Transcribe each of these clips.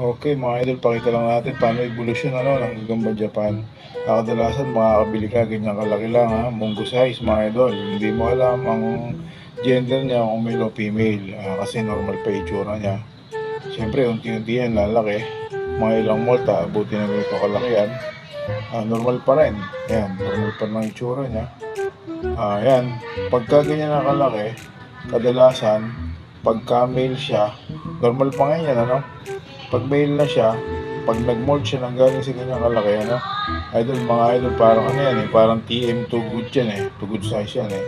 Okay mga idol, pakita lang natin paano evolution ano, ng Gamba Japan. Kadalasan makakabili ka ganyan kalaki lang ha, munggo size mga idol. Hindi mo alam ang gender niya kung male o female ah, kasi normal pa itsura niya. Siyempre, unti-unti yan lalaki. Mga ilang multa, abuti na ganito kalaki yan. Ah, normal pa rin. Yan, normal pa ng itsura niya. Ah, yan. Pagka ganyan na kalaki, kadalasan, pagka male siya, normal pa ngayon yan, ano? Pag male na siya, pag nag-mold siya ng galing sa ganyang kalaki, ano? Idol, mga idol, parang ano yan eh, parang TM too good yan eh, too good size yan eh.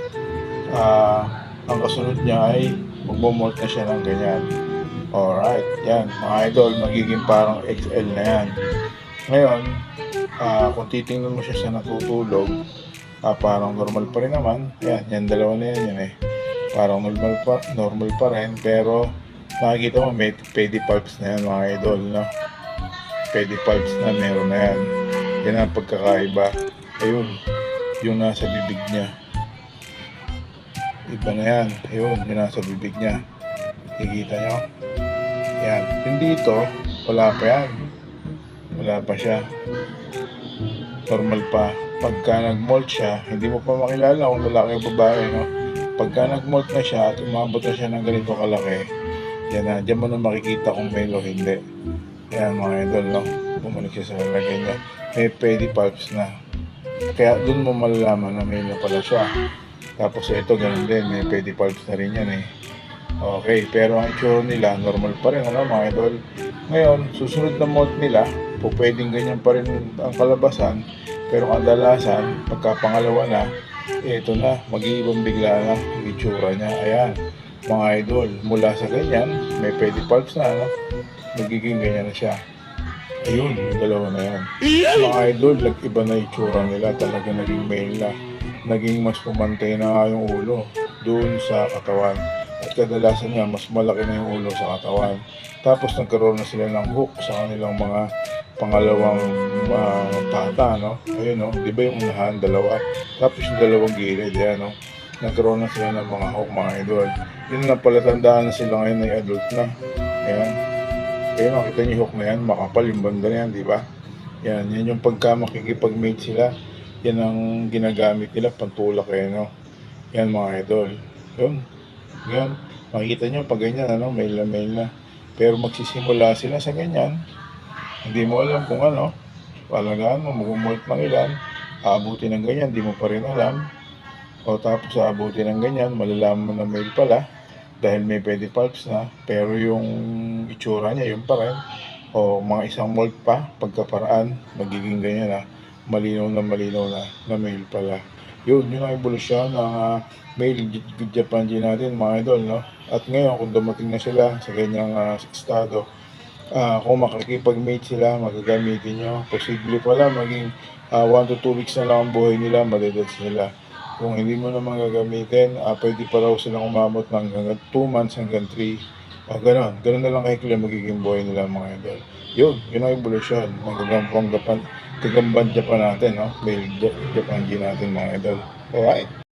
Ah, ang kasunod niya ay magmo-mold na siya ng ganyan. Alright, yan, mga idol, magiging parang XL na yan. Ngayon, ah, kung titingnan mo siya sa natutulog, ah, parang normal pa rin naman. Yan, yan dalawa na yan, yan eh. Parang normal pa, normal pa rin, pero makikita mo may pedipalps na yan mga idol, no? Pedipalps na, meron na yan. Yan ang pagkakaiba. Ayun, yung nasa bibig niya. Iba na yan. Ayun, yung nasa bibig niya. Kikita nyo? Yan. Yung dito, wala pa yan. Wala pa siya. Normal pa. Pagka nag-molt siya, hindi mo pa makilala kung lalaki o babae, no? Pagka nag-molt na siya at umabot na siya ng ganito kalaki, yan na, dyan mo na makikita kung male o hindi. Yan mga idol, no? Bumalik siya sa lalagay niya. May pedipalps na. Kaya dun mo malalaman na male na pala siya. Tapos ito, ganun din. May pedipalps na rin yan eh. Okay, pero ang itsura nila, normal pa rin, ano mga idol. Ngayon, susunod na molt nila, po pwedeng ganyan pa rin ang kalabasan. Pero kadalasan, pagka pangalawa na, ito na, mag-iibang bigla na ang itsura niya. Ayan, mga idol, mula sa ganyan, may pedipalps na, ano, magiging ganyan na siya. Ayun, yung dalawa na yan. Mga idol, nag-iba na itsura nila, talaga naging male na. Naging mas pumantay na nga yung ulo doon sa katawan. At kadalasan nga, mas malaki na yung ulo sa katawan. Tapos nagkaroon na sila ng hook sa kanilang mga pangalawang ah, pata, no? Ayun, no? Di ba yung unahan, dalawa? Tapos yung dalawang gilid, yan, no? Nagkaroon na sila ng mga hook, mga idol. Yun na pala, tandaan na sila ngayon ay adult na. Ayan. Ayun, nakita niyo yung hook na yan, makapal yung banda na yan, di ba? Yan, yan yung pagka makikipag-mate sila. Yan ang ginagamit nila, pantulak eh, no? Yan mga idol. Yun. Yan. Makikita nyo, pag ganyan, ano, mail na mail na. Pero magsisimula sila sa ganyan. Hindi mo alam kung ano. Palagaan mo, mag-molt ng ilan. Aabuti ng ganyan, di mo pa rin alam. O tapos aabuti ng ganyan, malalaman mo na mail pala. Dahil may pedipalps na. Pero yung itsura niya, yun pa rin. O mga isang molt pa, pagkaparaan, magiging ganyan na. Malinaw na malinaw na, na mail pala. Yun, yun ang evolusyon ng uh, male Japan G natin, mga idol, no? At ngayon, kung dumating na sila sa ganyang ah, estado, ah, kung makikipag-mate sila, magagamitin nyo. Posible pala maging 1 to 2 weeks na lang ang buhay nila, madadads nila. Kung hindi mo naman gagamitin, ah, pwede pa raw silang umabot ng hanggang 2 months hanggang 3. O ganon, ganon na lang kahikli magiging buhay nila mga idol. Yun, yun ang evolution ng gagampang Japan, natin, no? Ja- Japan natin mga idol. Alright.